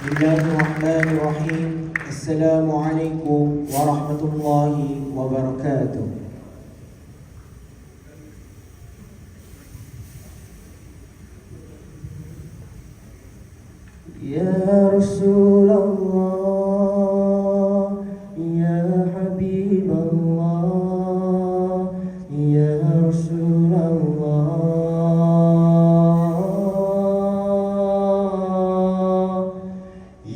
بسم الله الرحمن الرحيم السلام عليكم ورحمة الله وبركاته يا رسول الله يا حبيب الله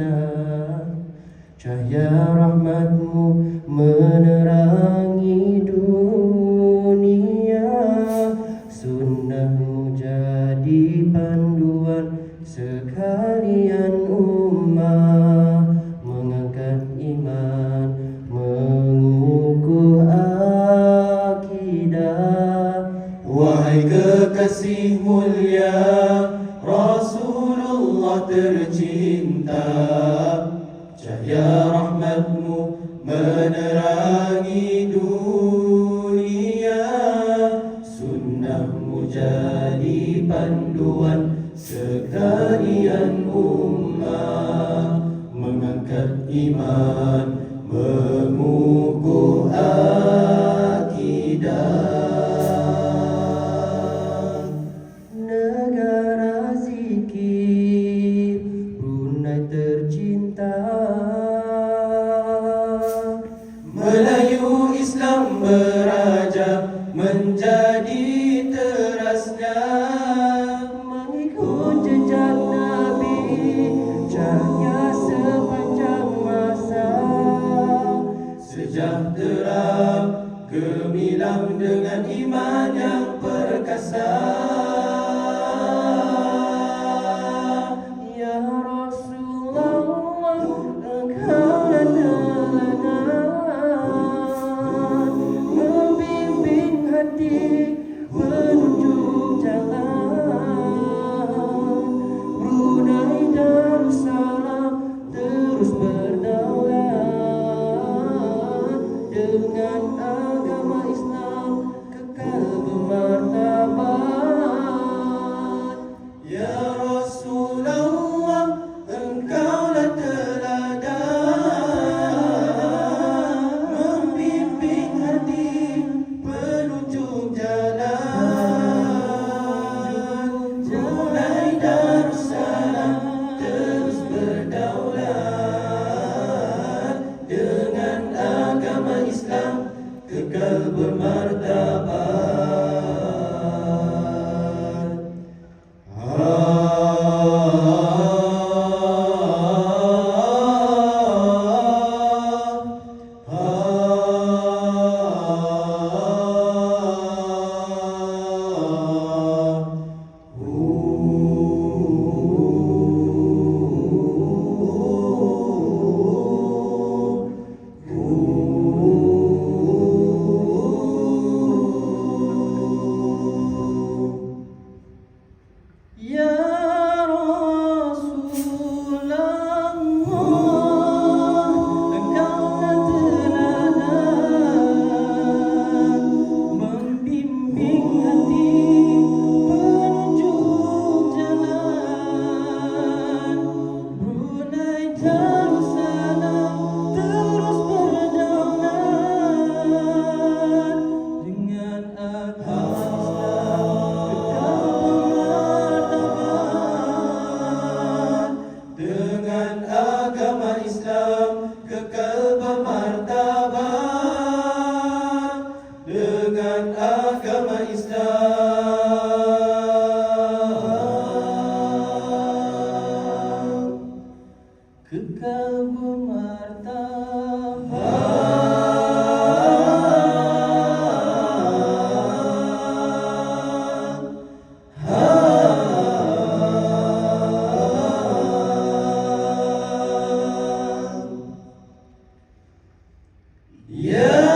Tercinta Cahaya rahmatmu menerangi dunia. Sunnahmu jadi panduan sekalian ummah rahmatmu menerangi dunia Sunnahmu jadi panduan sekalian ummah Mengangkat iman, Melayu Islam meraja Menjadi terasnya. Mengikut jejak Nabi Cahaya sepanjang masa. Sejahtera gemilang dengan iman dos Kekal bermartabat Islam kekal bermartabat Dengan agama Islam. Kekal Yeah.